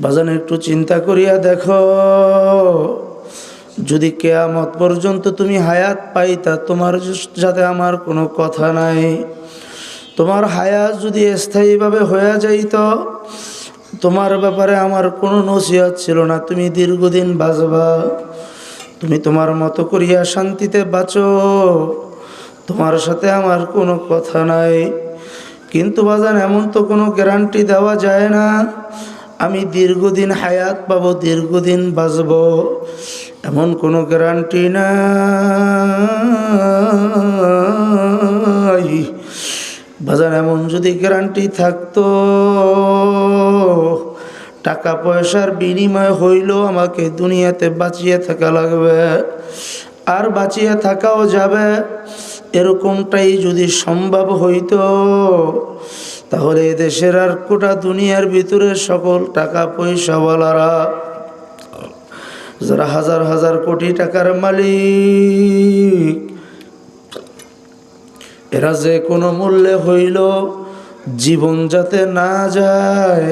বাজান, একটু চিন্তা করিয়া দেখো। যদি কেয়ামত পর্যন্ত তুমি হায়াত পাইতা, তোমার সাথে আমার কোনো কথা নাই। তোমার হায়াত যদি স্থায়ীভাবে হয়ে যাইত, তোমার ব্যাপারে আমার কোনো নসিহত ছিল না। তুমি দীর্ঘদিন বাঁচবা। তুমি তোমার মতো করিয়া শান্তিতে বাঁচো। তোমার সাথে আমার কোনো কথা নাই। কিন্তু বাজান, এমন তো কোনো গ্যারান্টি দেওয়া যায় না। আমি দীর্ঘদিন হায়াত পাবো, দীর্ঘদিন বাঁচব। এমন কোনো গ্যারান্টি নাই। বাজার এমন যদি গ্যারান্টি থাকতো, টাকা পয়সার বিনিময় হইল আমাকে দুনিয়াতে বাঁচিয়ে থাকা লাগবে। আর বাঁচিয়ে থাকাও যাবে, এরকমটাই যদি সম্ভব হইতো তাহলে এ দেশের আর গোটা দুনিয়ার ভিতরে সকল টাকা পয়সাওয়ালারা যারা হাজার হাজার কোটি টাকার মালিক, এরা যে কোনো মূল্যে হইল জীবন যাতে না যায়,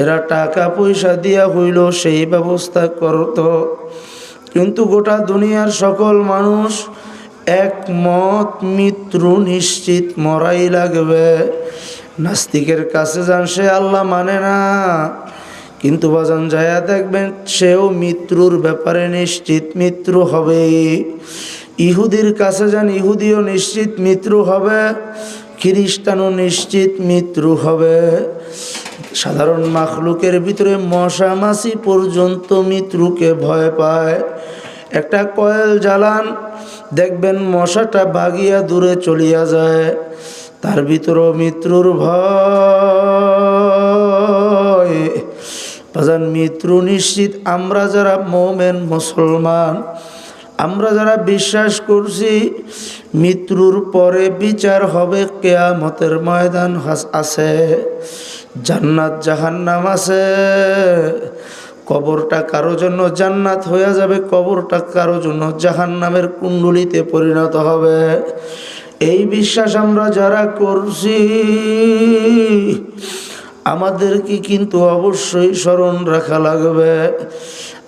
এরা টাকা পয়সা দিয়া হইল সেই ব্যবস্থা করত। কিন্তু গোটা দুনিয়ার সকল মানুষ একমত, মৃত্যু নিশ্চিত, মরাই লাগবে। নাস্তিকের কাছে যান, সে আল্লাহ মানে না। কিন্তু বাজান যায়া দেখবেন, সেও মৃত্যুর ব্যাপারে নিশ্চিত মৃত্যু হবে। ইহুদির কাছে যান, ইহুদিও নিশ্চিত মৃত্যু হবে। খ্রিস্টানও নিশ্চিত মৃত্যু হবে। সাধারণ মাখলুকের ভিতরে মশা মাছি পর্যন্ত মৃত্যুকে ভয় পায়। একটা কয়েল জ্বালান, দেখবেন মশাটা বাগিয়া দূরে চলিয়া যায়। তার ভিতরেও মৃত্যুর বাজান, মৃত্যু নিশ্চিত। আমরা যারা মোমেন, মুসলমান, আমরা যারা বিশ্বাস করছি, মৃত্যুর পরে বিচার হবে কেয়ামতের ময়দান আছে। জান্নাত, জাহান্নাম আছে। কবরটা কারও জন্য জান্নাত হয়ে যাবে, কবরটা কারও জন্য জাহান্নামের কুণ্ডলিতে পরিণত হবে। এই বিশ্বাস আমরা যারা করছি, আমাদেরকে কিন্তু অবশ্যই স্মরণ রাখা লাগবে।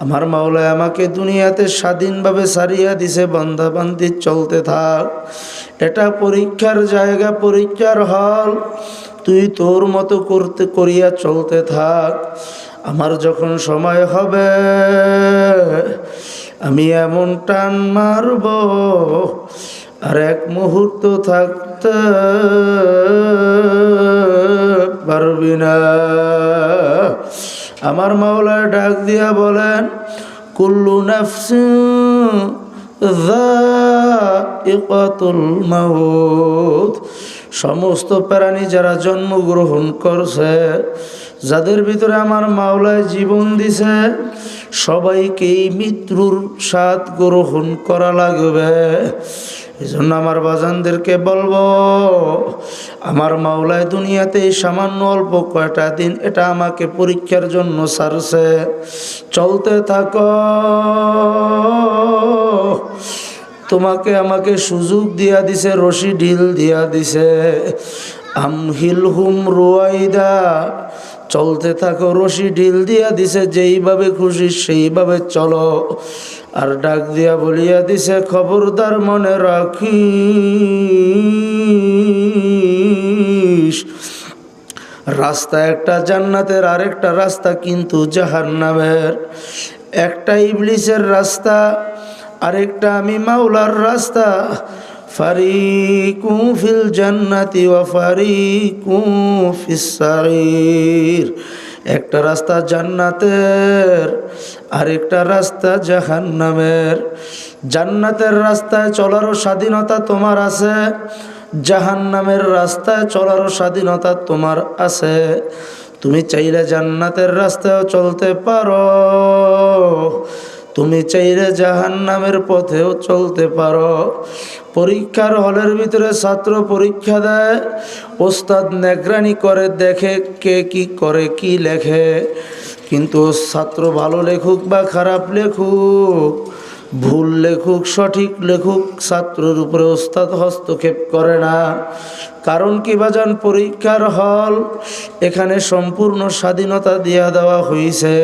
আমার মাওলায় আমাকে দুনিয়াতে স্বাধীনভাবে সারিয়া দিছে, বান্দাবান্দি চলতে থাক। এটা পরীক্ষার জায়গা, পরীক্ষার হল। তুই তোর মতো করতে, করিয়া চলতে থাক। আমার যখন সময় হবে, আমি এমন টান মারব আর এক মুহূর্ত থাকতে পারবি না। আমার মাওলা ডাক দিয়া বলেন, কুল্লু যায়িকাতুল মাউত। সমস্ত প্রাণী যারা জন্মগ্রহণ করছে, যাদের ভিতরে আমার মাওলায় জীবন দিছে, সবাইকেই মৃত্যুর স্বাদ গ্রহণ করা লাগবে। এই জন্য আমার বাজানদেরকে বলব, আমার মাওলায় দুনিয়াতে সামান্য অল্প কয়টা দিন এটা আমাকে পরীক্ষার জন্য সারছে। চলতে থাকো। তোমাকে আমাকে সুযোগ দিয়া দিছে, রশি ঢিল দিয়া দিছে। আমহিল হুম রুয়াইদা চলতে থাকো, রশি ঢিল দিয়া দিছে, যেইভাবে খুশি সেইভাবে চলো। আর ডাক দিয়া বলিয়া দিছে, খবরদার মনে রাখি রাস্তা একটা জান্নাতের আরেকটা রাস্তা কিন্তু জাহান্নামের। একটা ইবলিসের রাস্তা, আরেকটা আমি মাওলার রাস্তা। ফিল জান্নাতি ওয়া ফারিকু ফিস সাঈর একটা রাস্তা জান্নাতের, আরেকটা রাস্তা জাহান্নামের। জান্নাতের রাস্তায় চলারও স্বাধীনতা তোমার আছে, জাহান্নামের রাস্তায় চলারও স্বাধীনতা তোমার আছে। তুমি চাইলে জান্নাতের রাস্তায়ও চলতে পারো। তুমি চাইলে জাহান্নামের পথেও চলতে পারো। পরীক্ষার হলের ভিতরে ছাত্র পরীক্ষা দেয়। ওস্তাদ নেগরানি করে, দেখে কে কি করে, কি লেখে। কিন্তু ছাত্র ভালো লেখুক বা খারাপ লেখুক ভুল লেখুক, সঠিক লেখুক, ছাত্রর উপরে ওস্তাদ হস্তক্ষেপ করে না। কারণ কি বাজান পরীক্ষার হল? এখানে সম্পূর্ণ স্বাধীনতা দিয়া দেওয়া হয়েছে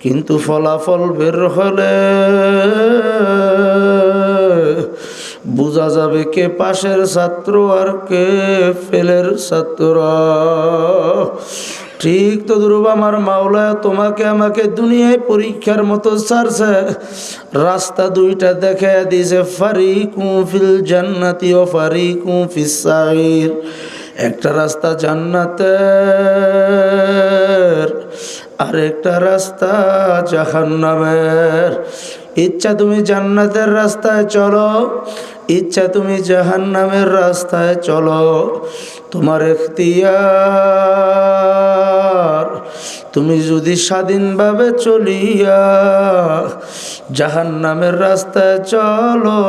কিন্তু ফলাফল বের হলে বোঝা যাবে কে পাশের ছাত্র আর কে ফেলের ছাত্র। ঠিক তো ধ্রুব আমার মাওলা তোমাকে আমাকে দুনিয়ায় পরীক্ষার মতো ছাড়ছে রাস্তা দুইটা দেখে দিয়েছে ফারি কুফিল জান্নাতি ও ফারি কুফিস সাইর একটা রাস্তা জান্নাতের আর একটা রাস্তা জাহান্নামের। ইচ্ছা তুমি জান্নাতের রাস্তায় চলো, ইচ্ছা তুমি জাহান্নামের রাস্তায় চলো। তোমার এখতিয়ার, তুমি যদি স্বাধীনভাবে চলিয়া জাহান নামের রাস্তায় চলো,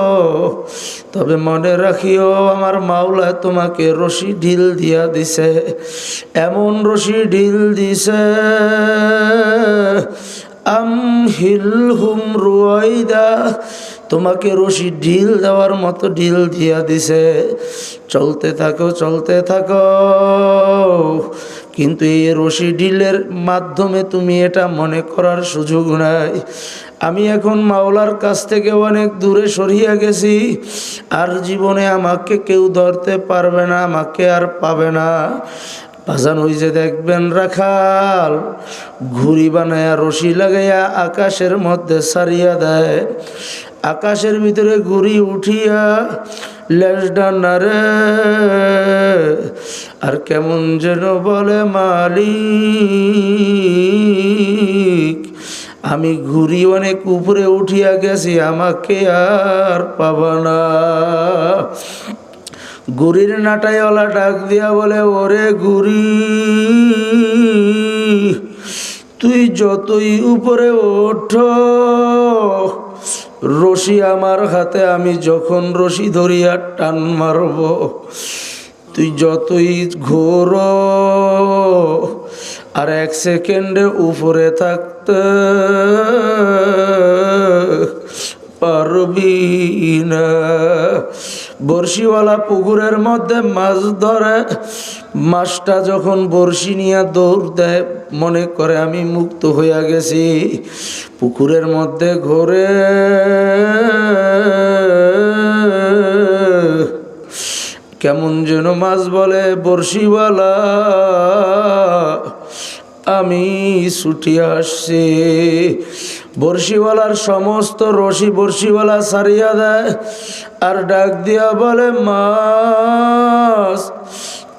তবে মনে রাখিও আমার মাওলা তোমাকে রশি ঢিল দিয়া দিছে, এমন রশি ঢিল দিছে আম হিল হুম রুয়াইদা, তোমাকে রশি ঢিল দেওয়ার মতো ঢিল দিয়া দিছে। চলতে থাকো চলতে থাকো। কিন্তু এই রশি ঢিলের মাধ্যমে তুমি এটা মনে করার সুযোগ নাই। আমি এখন মাওলার কাছ থেকে অনেক দূরে সরিয়ে গেছি, আর জীবনে আমাকে কেউ ধরতে পারবে না, আমাকে আর পাবে না। বাজান ওই যে দেখবেন রাখাল, ঘুড়ি বানায়া রশি লাগাইয়া আকাশের মধ্যে সারিয়া দেয়। আকাশের ভিতরে ঘুড়ি উঠিয়া লেজ ডান্নারে আর কেমন যেন বলে, মালিক, আমি ঘুরি অনেক উপরে উঠিয়া গেছি, আমাকে আর পাবা না। গুড়ির নাটাইওয়ালা ডাক দিয়া বলে, ওরে গুড়ি, তুই যতই উপরে ওঠ, রশি আমার হাতে, আমি যখন রশি ধরিয়া টান মারব, তুই যতই ঘোর, আর এক সেকেন্ডে উপরে থাকতে পারবি না। বড়শিওয়ালা পুকুরের মধ্যে মাছ ধরে। মাছটা যখন বড়শি নিয়ে দৌড় দেয়, মনে করে আমি মুক্ত হইয়া গেছি। পুকুরের মধ্যে ঘোরে। কেমন যেন মাছ বলে, বড়শিওয়ালা, আমি ছুটি আসছি। বর্ষিওয়ালার সমস্ত রশি বর্ষিওয়ালা সারিয়া দেয়, আর ডাক দিয়া বলে, মাস,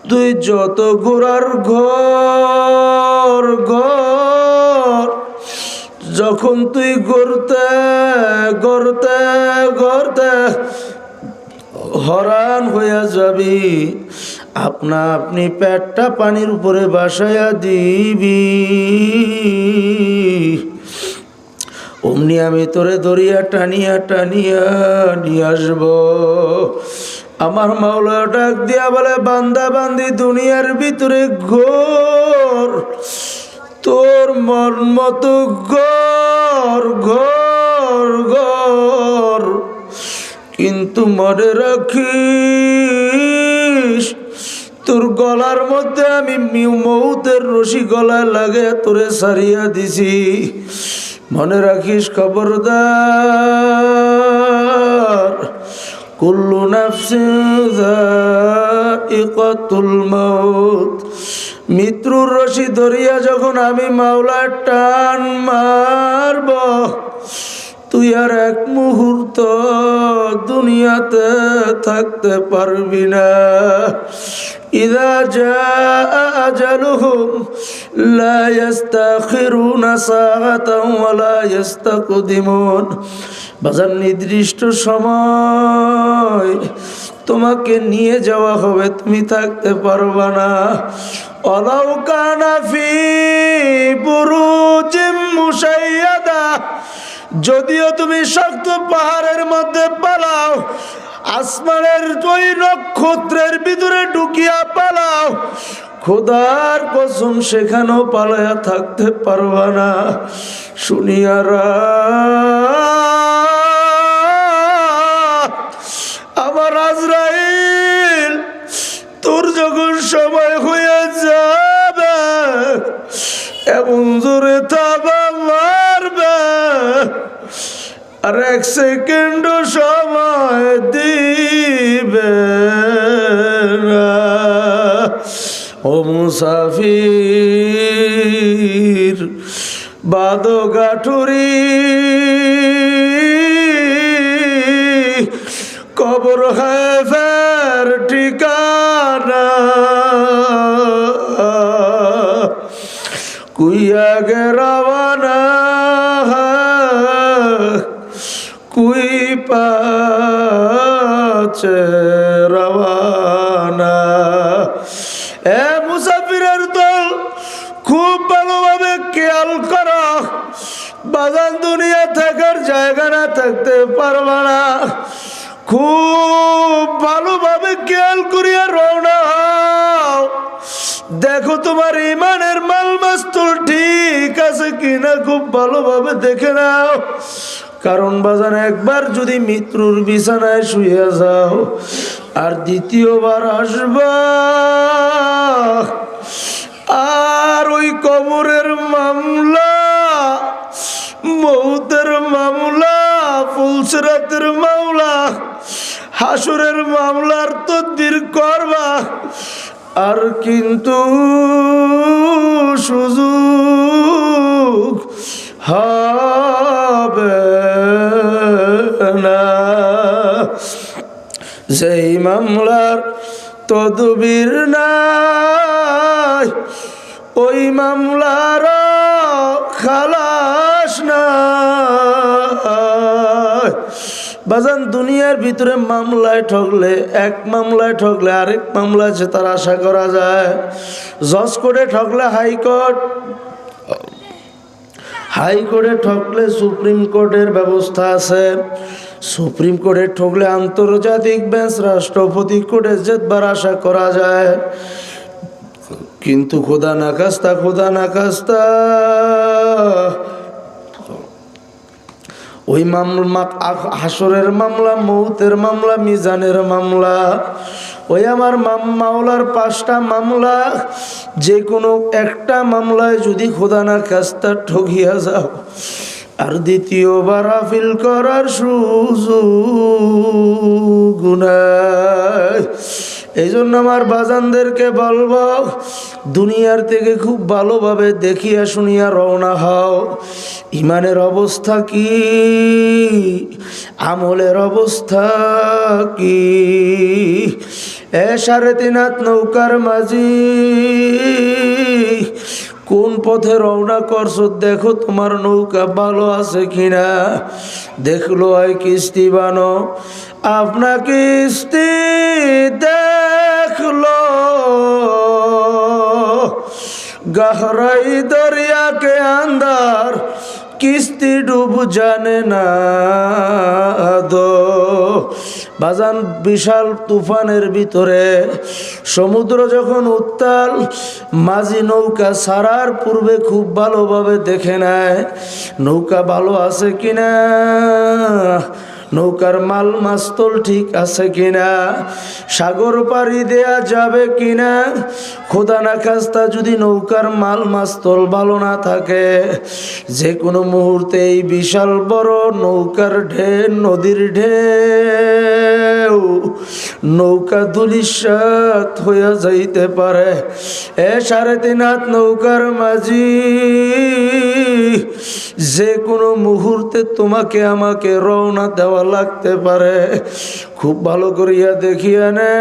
তুই যত গোড়ার ঘর ঘর, যখন তুই গড়তে গড়তে গড়তে হরান হইয়া যাবি, আপনা আপনি পেটটা পানির উপরে বাসায়া দিবি। অমনি আমি তোরে দরিয়া টানিয়া টানিয়া নিয়ে আসব। আমার মাওলা ডাক দিয়া বলে, বান্দা, বান্দি, দুনিয়ার ভিতরে ঘোর। তোর মন মতো ঘর ঘর ঘর। কিন্তু মনে রাখিস, তোর গলার মধ্যে আমি মৌতের রশি গলায় লাগে তোরে সারিয়া দিছি। মনে রাখিস খবরদার, কুল্লু নাফসিল মৌত মৃত্যুর রশি ধরিয়া যখন আমি মাওলা টান মারব, তুই আর এক মুহূর্ত দুনিয়াতে থাকতে পারবি না। নির্দিষ্ট সময় তোমাকে নিয়ে যাওয়া হবে, তুমি থাকতে পারবা না। অলাউ কানা ফি বুরুজিম মুশাইয়াদা, যদিও তুমি শক্ত পাহাড়ের মধ্যে পালাও আসমানের ওই নক্ষত্রের ভিতরে ঢুকিয়া পালাও। খোদার কসম সেখানেও পালায়া থাকতে পারবা না। শুনিয়ারা আমার আজরাইল, তোর যখন সময় হয়ে যাবে, এমন জোরে তাবা মারবে। আর এক সেকেন্ড সব ও মুসাফির বাদ গাঠুরি কবর হেফের ঠিকানা কুইয়া গে রওয়ানা কুই পাছে রওয়ানা। এ মুসাফিরের দল খুব ভালোভাবে খেয়াল করো। বাগান দুনিয়া থাকার জায়গা না থাকতে পারবা না। খুব ভালোভাবে খেয়াল করিয়া রওনা দেখো তোমার ইমানের মাল মাস্তুল ঠিক আছে কিনা খুব ভালোভাবে দেখে নাও। কারণ বাজান, একবার যদি মৃত্যুর বিছানায় শুয়ে যাও, আর দ্বিতীয়বার আসবা, আর ওই কবরের মামলা, মৌতের মামলা, ফুলসরাতের মামলা, হাসুরের মামলার তদ্বির করবা, আর কিন্তু সুযোগ হবে সেই মামলার তদবির নাই, ওই মামলার খালাস নাই। বাজান, দুনিয়ার ভিতরে মামলায় ঠকলে, এক মামলায় ঠকলে, আরেক মামলায় আছে তার আশা করা যায়। জজ কোর্টে ঠকলে হাইকোর্ট, হাইকোর্টে ঠকলে সুপ্রিম কোর্টের ব্যবস্থা আছে। সুপ্রিম কোর্টে ঠকলে আন্তর্জাতিক বেঞ্চ রাষ্ট্রপতি কোর্টে জেতবার আশা করা যায়। কিন্তু খোদা না কাস্তা খোদা না কাস্তা ওই মামলা হাসরের মামলা, মৌতের মামলা, মিজানের মামলা। ওই আমার মাওলার পাঁচটা মামলা। যে কোনো একটা মামলায় যদি খোদা না কাস্তা ঠকিয়া যাও আর দ্বিতীয়বার আপিল করার সুযোগ এই জন্য আমার বাজানদেরকে বলব, দুনিয়ার থেকে খুব ভালোভাবে দেখিয়া শুনিয়া রওনা হও। ইমানের অবস্থা কি? আমলের অবস্থা কি? এ সাড়ে তিন হাত নৌকার মাঝি কোন পথে রওনা করছ? দেখো তোমার নৌকা ভালো আছে কিনা। দেখল হয় কিস্তি বানো। আপনা কিস্তি দেখল। গহরাই দরিয়াকে আন্দার কিস্তি ডুব জানে না দো বাজান বিশাল তুফানের ভিতরে সমুদ্র যখন উত্তাল, মাঝি নৌকা সারার পূর্বে খুব ভালোভাবে দেখে নেয়, নৌকা ভালো আছে কিনা? নৌকার মাল মাস্তল ঠিক আছে কিনা? সাগর পাড়ি দেয়া যাবে কিনা? খোদা না খাস্তা যদি নৌকার মাল মাস্তল ভালো না থাকে যে কোনো মুহূর্তে এই বিশাল বড় নৌকার ঢে নদীর ঢেউ, নৌকা দুলিশাত হইয়া যাইতে পারে। এ সাড়ে তিন হাত নৌকার মাঝি যে কোনো মুহূর্তে তোমাকে আমাকে রওনা দেওয়া লাগতে পারে। খুব ভালো করিয়া দেখিয়া নে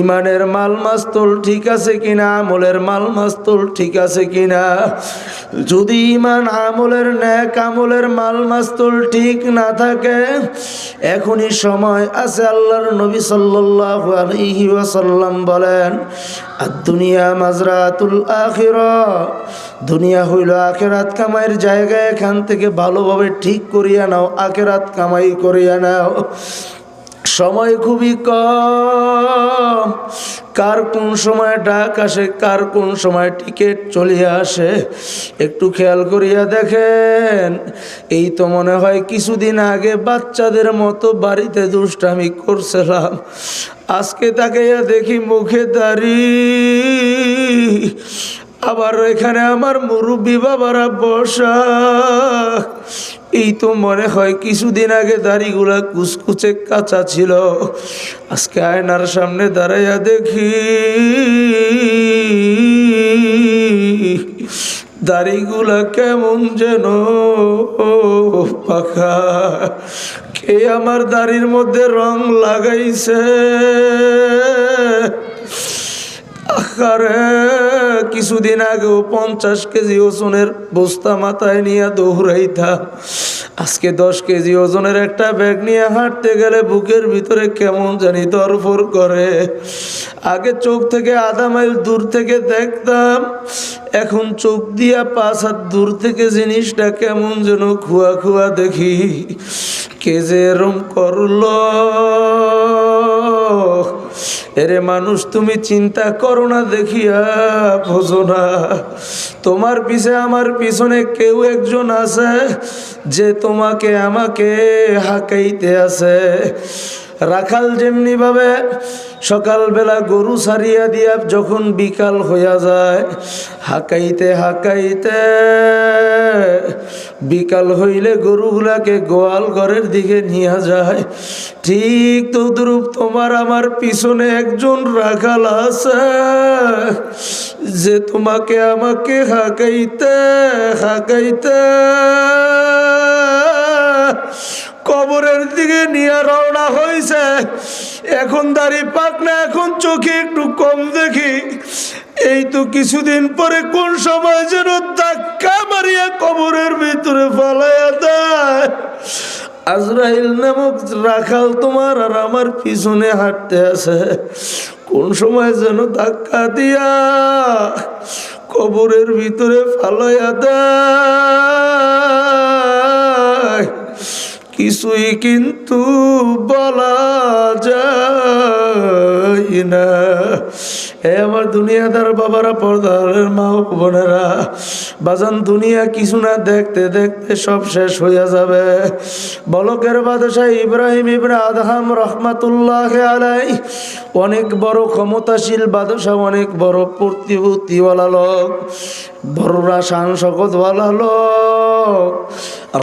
ইমানের মাল মাস্তল ঠিক আছে কিনা, আমলের মাল মাস্তল ঠিক আছে কিনা? যদি ইমান আমলের ন্যাক আমলের মাল মাস্তল ঠিক না থাকে, এখনই সময় আছে আল্লাহর নবী সাল্লাল্লাহু আলাইহি ওয়াসাল্লাম বলেন আর দুনিয়া মাজরাতুল আখিরা। দুনিয়া হইল আখেরাত কামাইয়ের জায়গা, এখান থেকে ভালোভাবে ঠিক করিয়া নাও, আখেরাত কামাই করিয়া নাও। সময় খুবই কম। কার কোন সময় ডাক আসে, কার কোন সময় টিকিট চলিয়া আসে, একটু খেয়াল করিয়া দেখেন। এই তো মনে হয় কিছুদিন আগে বাচ্চাদের মতো বাড়িতে দুষ্টামি করছিলাম। আজকে তাকে দেখি মুখে দাঁড়িয়ে আবার এখানে আমার মুরব্বী বাবারা বসা এই তো মনে হয় কিছুদিন আগে দাড়িগুলা কুচকুচে কাঁচা ছিল। আজকে আয়নার সামনে দাঁড়াইয়া দেখি। দাড়িগুলা কেমন যেন পাখা। কে আমার দাড়ির মধ্যে রং লাগাইছে? আরে কিছুদিন আগেও পঞ্চাশ কেজি ওজনের বস্তা মাথায় নিয়ে দৌড়াইতাম আজকে দশ কেজি ওজনের একটা ব্যাগ নিয়ে হাঁটতে গেলে বুকের ভিতরে কেমন জানি দরফর করে। আগে চোখ থেকে আধা মাইল দূর থেকে দেখতাম, এখন চোখ দিয়া পাঁচ হাত দূর থেকে জিনিসটা কেমন যেন খুয়া খুয়া দেখি। কে যে এরম করল? এরে মানুষ, তুমি চিন্তা করো না, দেখিয়া বোঝো না। তোমার পিছে আমার পিছনে কেউ একজন আছে, যে তোমাকে আমাকে হাঁকাইতে আছে। রাখাল যেমনি ভাবে সকালবেলা গরু সারিয়া দিয়া যখন বিকাল হইয়া যায়, হাঁকাইতে হাঁকাইতে বিকাল হইলে গরুগুলাকে গোয়াল ঘরের দিকে নিয়ে যায়। ঠিক তদ্রুপ তোমার আমার পিছনে একজন রাখাল আছে, যে তোমাকে আমাকে হাঁকাইতে হাঁকাইতে কবরের দিকে নিয়ে রওনা হয়েছে এখন দাড়ি পাক না, এখন চোখে একটু কম দেখি। এই তো কিছুদিন পরে কোন সময় যেন ধাক্কা মারিয়া কবরের ভিতরে ফালাইয়া দেয়। আজরাইল নামক রাখাল তোমার আর আমার পিছনে হাঁটতে আছে। কোন সময় যেন ধাক্কা দিয়া কবরের ভিতরে ফালাইয়া দেয়। কিছুই কিন্তু বলা যায় না। এ আমার দুনিয়াদার বাবারা পর্দারের মা বোনেরা, বাজান দুনিয়া কিছু না দেখতে দেখতে সব শেষ হইয়া যাবে। বলকের বাদশাহ ইব্রাহিম ইবরা আদহাম রহমাতুল্লাহ আলাই অনেক বড় ক্ষমতাশীল বাদশাহ, অনেক বড় প্রতিভূতিওয়ালা লোক বড়রা শকতওয়ালা লোক।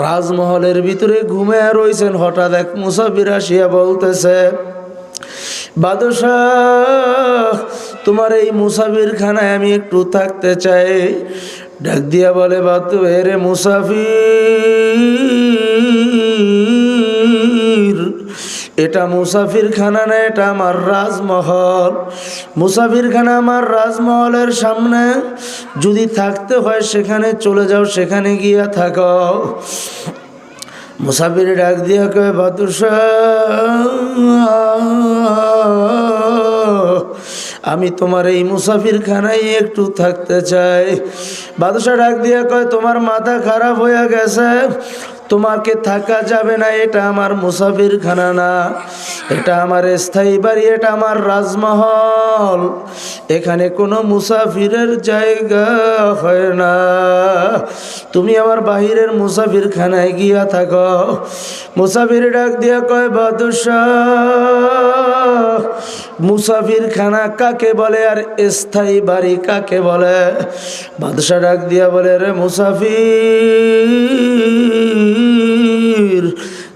রাজমহলের ভিতরে ঘুমে রয়েছেন হঠাৎ এক মুসাফির আসিয়া বলতেছে, বাদশাহ, তোমার এই মুসাফির খানায় আমি একটু থাকতে চাই। ডাক দিয়া বলে বাতু রে মুসাফির, এটা মুসাফির খানা না, এটা আমার রাজমহল। মুসাফির খানা আমার রাজমহলের সামনে যদি থাকতে হয় সেখানে চলে যাও, সেখানে গিয়া থাকো। মুসাফির ডাক দিয়া কয়ে আমি তোমার এই মুসাফির খানায় একটু থাকতে চাই। বাদশাহ ডাক দিয়া কয়, তোমার মাথা খারাপ হয়ে গেছে। তোমাকে থাকা যাবে না, এটা আমার মুসাফির খানা না। এটা আমার স্থায়ী বাড়ি, এটা আমার রাজমহল। এখানে কোনো মুসাফিরের জায়গা হয় না। তুমি আমার বাহিরের মুসাফির খানায় গিয়া থাকো। মুসাফির ডাক দিয়া কয়, বাদশাহ মুসাফির খানা কাকে বলে আর স্থায়ী বাড়ি কাকে বলে? বাদশাহ ডাক দিয়া বলে, রে মুসাফির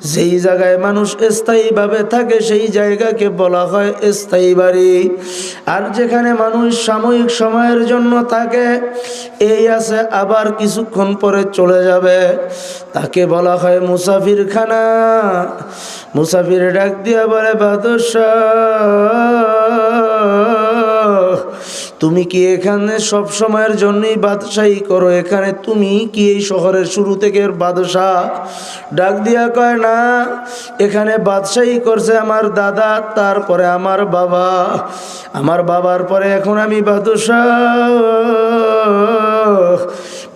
যেই জায়গায় মানুষ স্থায়ীভাবে থাকে, সেই জায়গাকে বলা হয় স্থায়ী বাড়ি। আর যেখানে মানুষ সাময়িক সময়ের জন্য থাকে, এই আছে আবার কিছুক্ষণ পরে চলে যাবে। তাকে বলা হয় মুসাফির খানা মুসাফির ডাক দিয়া বলে, বাদশাহ। তুমি কি এখানে সব সময়ের জন্যই বাদশাহী করো? এখানে তুমি কি এই শহরের শুরু থেকে বাদশাহ? ডাক দিয়া কয়, না, এখানে বাদশাহী করছে আমার দাদা, তারপরে আমার বাবা। আমার বাবার পরে এখন আমি বাদশাহ।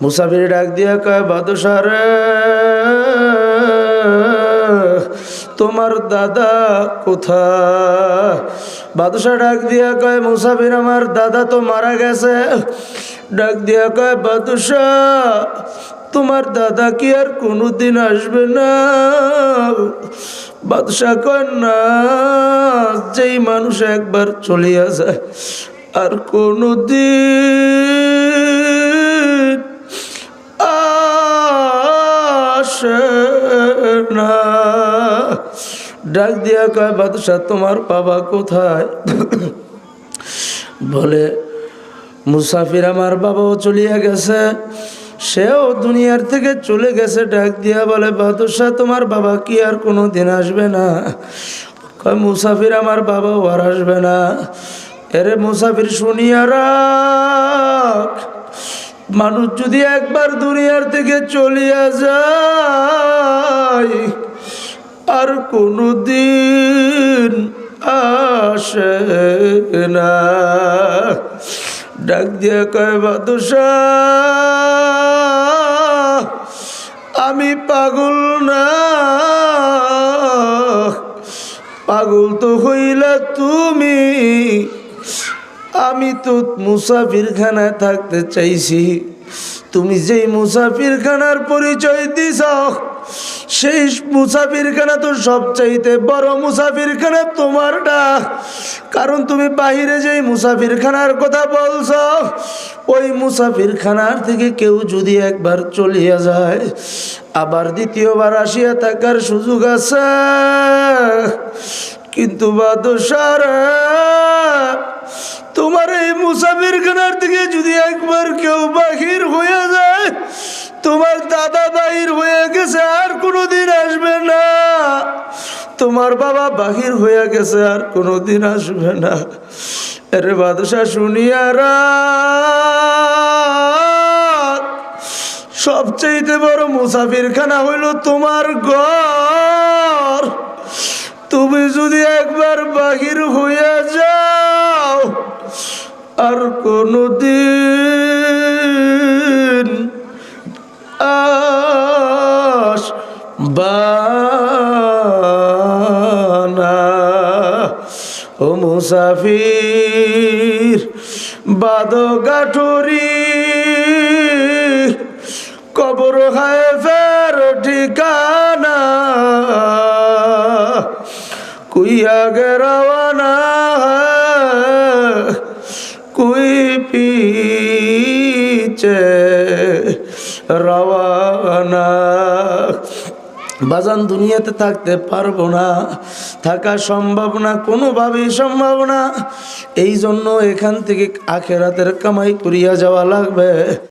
মুসাফির ডাক দিয়া কয়, বাদশাহ রে তোমার দাদা কোথায়? বাদশা ডাক দিয়া কয়, মুসাফির, আমার দাদা তো মারা গেছে। ডাক দিয়া কয় বাদশা তোমার দাদা কি আর কোনোদিন আসবে না? বাদশা কয়, না, যেই মানুষ একবার চলিয়া যায়, আর কোনোদিন ডাক দিয়া কয় বাদশাহ তোমার বাবা কোথায়? বলে, মুসাফির আমার বাবাও চলিয়া গেছে, সেও দুনিয়ার থেকে চলে গেছে। ডাক দিয়া বলে বাদশাহ তোমার বাবা কি আর কোনো দিন আসবে না? কয়, মুসাফির আমার বাবাও আর আসবে না। এরে মুসাফির, শুনিয়া রাখ, মানুষ যদি একবার দুনিয়ার থেকে চলিয়া যায় আর কোনো দিন আসে না। ডাক দিয়া কয়, বাদশা, আমি পাগল না। পাগল তো হইলা তুমি। আমি তো মুসাফিরখানায় থাকতে চাইছি। তুমি যেই মুসাফিরখানার পরিচয় দিছ, সেই মুসাফিরখানা তো সবচাইতে বড় মুসাফিরখানা তোমার ডাক কারণ তুমি বাহিরে যেই মুসাফিরখানার কথা বলছ, ওই মুসাফিরখানার থেকে কেউ যদি একবার চলিয়া যায়, আবার দ্বিতীয়বার আসিয়া থাকার সুযোগ আছে। কিন্তু বাদশারা তোমার এই মুসাফির খানার থেকে যদি একবার কেউ বাহির হয়ে যায়, তোমার দাদা বাহির হয়ে গেছে, আর কোনোদিন আসবে না। তোমার বাবা বাহির হয়ে গেছে, আর কোনোদিন আসবে না। আরে বাদশা শুনিয়ারা সবচেয়ে বড় মুসাফিরখানা হইল তোমার ঘর। তুমি যদি একবার বাহির হইয়া যাও, আর কোনো দিন ও মুসাফির বাদ গাঠরি কবর হায় লাগে রওনা কুই পিছে রওনা। বাজান দুনিয়াতে থাকতে পারব না, থাকা সম্ভব না, কোনোভাবেই সম্ভব না। এই জন্য এখান থেকে আখেরাতের কামাই করিয়া যাওয়া লাগবে।